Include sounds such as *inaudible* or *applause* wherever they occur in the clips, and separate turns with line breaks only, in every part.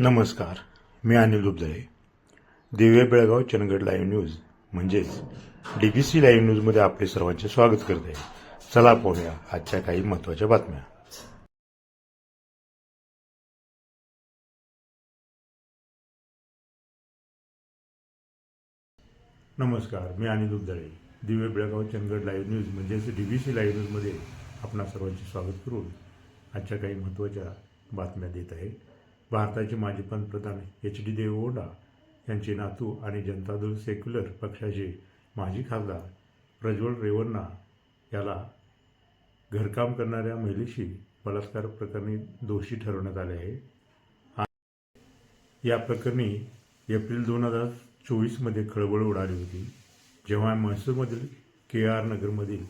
नमस्कार मी Anil Dubdale. Divya Belgaum Chandgad live news म्हणजेच D B C live न्यूजमध्ये आपले सर्वांचे स्वागत करत. आहे चला पाहूया आजच्या काही महत्त्वाच्या बातम्या. नमस्कार मी अनिल दुबदळे. दिव्य बेळगाव चंदगड लाईव्ह न्यूज म्हणजेच डी बी सी लाईव्ह न्यूजमध्ये आपणा सर्वांचे स्वागत करून आजच्या काही महत्त्वाच्या बातम्या देत आहे. भारताचे माजी पंतप्रधान एच डी देवगौडा यांचे नातू आणि जनता दल सेक्युलर पक्षाचे माजी खासदार प्रज्वल रेवन्ना याला घरकाम करणाऱ्या महिलेशी बलात्कार प्रकरणी दोषी ठरवण्यात आले आहे. या प्रकरणी एप्रिल दोन हजार चोवीसमध्ये खळबळ उडाली होती. जेव्हा म्हैसूरमधील के आर नगरमधील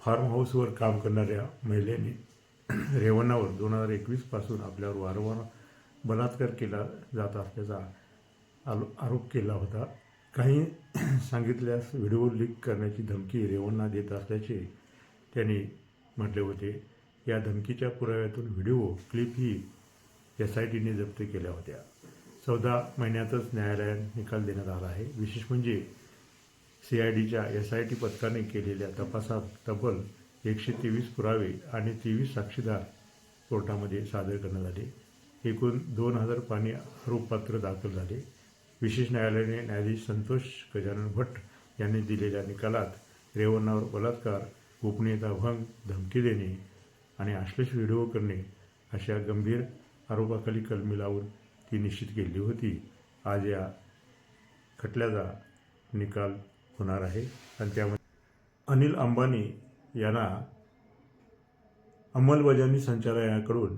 फार्म हाऊसवर काम करणाऱ्या महिलेने रेवन्नावर दोन हजार एकवीसपासून आपल्यावर वारंवार बलात्कार केला जात असल्याचा आलो आरोप केला होता. काही *clears throat* सांगितल्यास व्हिडिओ लीक करण्याची धमकी रेवणना देत असल्याचे त्यांनी म्हटले होते. या धमकीच्या पुराव्यातून व्हिडिओ क्लिप ही एस आय टीने जप्त केल्या होत्या. चौदा महिन्यातच न्यायालयात निकाल देण्यात आला आहे. विशेष म्हणजे सी आय डीच्या एस आय टी पथकाने केलेल्या तपासात तब्बल एकशे तेवीस पुरावे आणि तेवीस साक्षीदार कोर्टामध्ये सादर करण्यात आले. एकूण दोन हजार पाणी आरोपपत्र दाखल झाले. विशेष न्यायालयाने न्यायाधीश संतोष गजानन भट्ट यांनी दिलेल्या निकालात रेवन्नावर बलात्कार गोपनीयता भंग धमकी देणे आणि आश्लेष व्हिडिओ करणे अशा गंभीर आरोपाखाली कलमी लावून ती निश्चित केली होती. आज या खटल्याचा निकाल होणार आहे. आणि त्यामध्ये अनिल अंबानी यांना अंमलबजावणी संचालनाकडून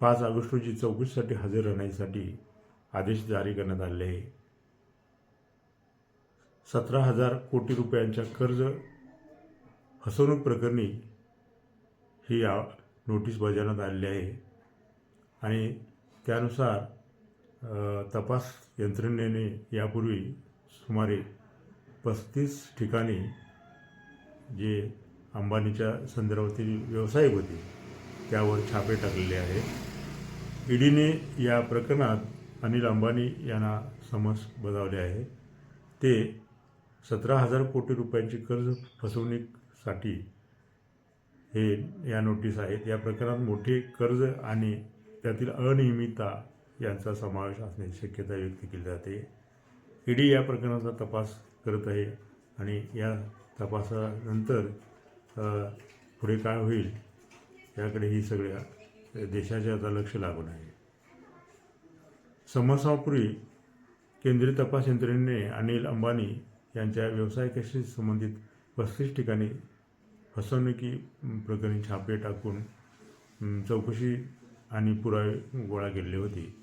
पाच ऑगस्ट रोजी चौकशीसाठी हजर राहण्यासाठी आदेश जारी करण्यात आले आहे. सतरा हजार कोटी रुपयांच्या कर्ज फसवणूक प्रकरणी ही आ- नोटीस बजावण्यात आलेली आहे. आणि त्यानुसार तपास यंत्रणेने यापूर्वी सुमारे पस्तीस ठिकाणी जे अंबानीच्या संदर्भातील व्यावसायिक होते त्यावर छापे टाकलेले आहेत. ईडीने या प्रकरणात अनिल अंबानी यांना समन्स बजावले आहे. ते सतरा हजार कोटी रुपयांची कर्ज फसवणुकीसाठी हे या नोटीस आहेत. या प्रकरणात मोठे कर्ज आणि त्यातील अनियमितता यांचा समावेश असण्याची शक्यता व्यक्त केली जाते. ईडी या प्रकरणाचा तपास करत आहे आणि या तपासानंतर पुढे काय होईल याकडे ही सगळ्या देशाचे आता लक्ष लागून आहे. समासापूर्वी केंद्रीय तपास यंत्रणेने अनिल अंबानी यांच्या व्यवसायाशी संबंधित पस्तीस ठिकाणी फसवणुकी प्रकरणी छापे टाकून चौकशी आणि पुरावे गोळा केलेले होते.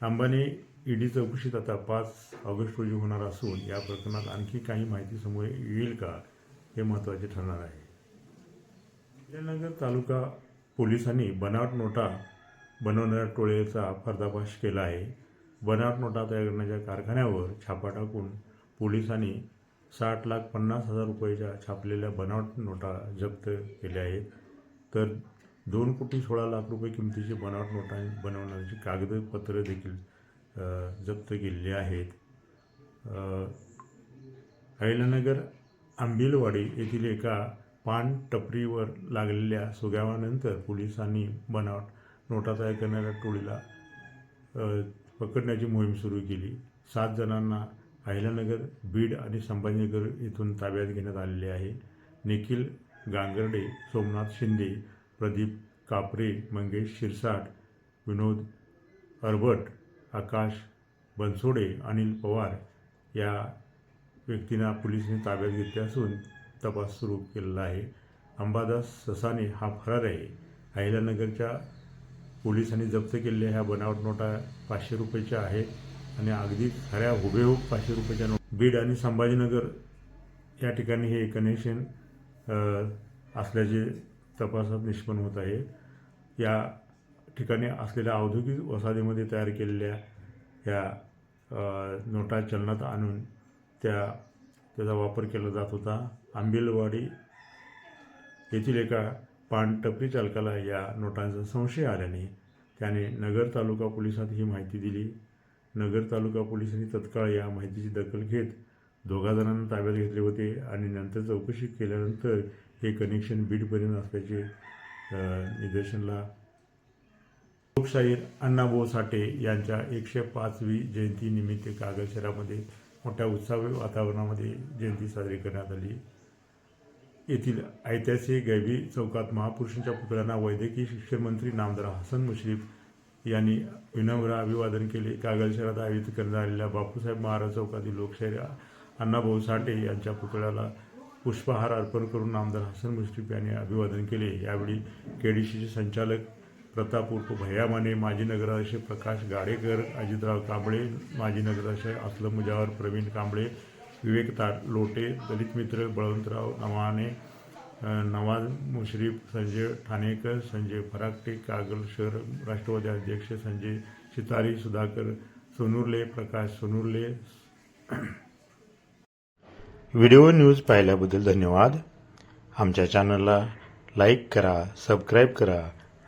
अंबानी ईडी चौकशीत आता पाच ऑगस्ट रोजी होणार असून या प्रकरणात आणखी काही माहिती समोर येईल का हे महत्त्वाचे ठरणार आहे. विजयनगर तालुका पोलिसांनी बनावट नोटा बनवणाऱ्या टोळीचा पर्दाफाश केला आहे. बनावट नोटा तयार करण्याच्या कारखान्यावर छापा टाकून पोलिसांनी साठ लाख पन्नास हजार रुपयाच्या छापलेल्या बनावट नोटा जप्त केल्या आहेत. तर दोन कोटी सोळा लाख रुपये किमतीची बनावट नोटा बनवण्याची कागदपत्र देखील जप्त केलेली आहेत. अहिल्यानगर आंबिलवाडी येथील एका पान टपरीवर लागलेल्या सुगावानंतर पोलिसांनी बनावट नोटा तयार करणाऱ्या टोळीला पकडण्याची मोहीम सुरू केली. सात जणांना अहिल्यानगर बीड आणि संभाजीनगर येथून ताब्यात घेण्यात आलेले आहे. निखिल गांगर्डे सोमनाथ शिंदे प्रदीप कापरे मंगेश शिरसाट विनोद अर्बट आकाश बनसोडे अनिल पवार या व्यक्तींना पोलिसांनी ताब्यात घेतले असून तपास सुरू केलेला आहे. अंबादास ससाने हा फरार आहे. अहिल्यानगरच्या पोलिसांनी जप्त केलेल्या ह्या बनावट नोटा पाचशे रुपयाच्या आहेत आणि अगदी खऱ्या हुबेहूब पाचशे रुपयाच्या नोट. बीड आणि संभाजीनगर या ठिकाणी हे कनेक्शन असल्याचे तपासात निष्पन्न होत आहे. या ठिकाणी असलेल्या औद्योगिक वसाहतीमध्ये तयार केलेल्या ह्या नोटा चलनात आणून त्या त्याचा वापर केला जात होता. आंबिलवाडी येथील एका पानटपरी चालकाला या नोटांचा संशय आल्याने त्याने नगर तालुका पोलिसात ही माहिती दिली. नगर तालुका पोलिसांनी तत्काळ या माहितीची दखल घेत दोघा जणांना ताब्यात घेतले होते आणि नंतर चौकशी केल्यानंतर हे कनेक्शन बीडपर्यंत असल्याचे निदर्शनला लोकशाहीर अण्णाभाऊ साठे यांच्या एकशे पाचवी जयंतीनिमित्त कागल शहरामध्ये मोठ्या उत्साही वातावरणामध्ये जयंती साजरी करण्यात आली. येथील ऐतिहासिक गैबी चौकात महापुरुषांच्या पुतळ्यांना वैद्यकीय शिक्षण मंत्री नामदार हसन मुश्रीफ यांनी विनम्र अभिवादन केले. कागल शहरात आयोजित करण्यात आलेल्या बापूसाहेब महाराज चौकातील लोकशाहीर अण्णाभाऊ साठे यांच्या पुतळ्याला पुष्पहार अर्पण करून नामदार हसन मुश्रीफ यांनी अभिवादन केले. यावेळी केडीसीचे संचालक प्रताप उर्फ भैया माने माजी नगराध्यक्ष प्रकाश गाडेकर अजितराव कांबळे माजी नगराध्यक्ष असलम मुजावर प्रवीण कांबळे विवेक तार लोटे दलित मित्र बळवंतराव नवाने नवाज मुश्रीफ संजय ठाणेकर संजय फराकटे कागल शहर राष्ट्रवादी अध्यक्ष संजय शितारी सुधाकर सोनुर्ले प्रकाश सोनुर्ले. व्हिडिओ न्यूज पाहिल्याबद्दल धन्यवाद. आमच्या चॅनलला लाईक करा सबस्क्राईब करा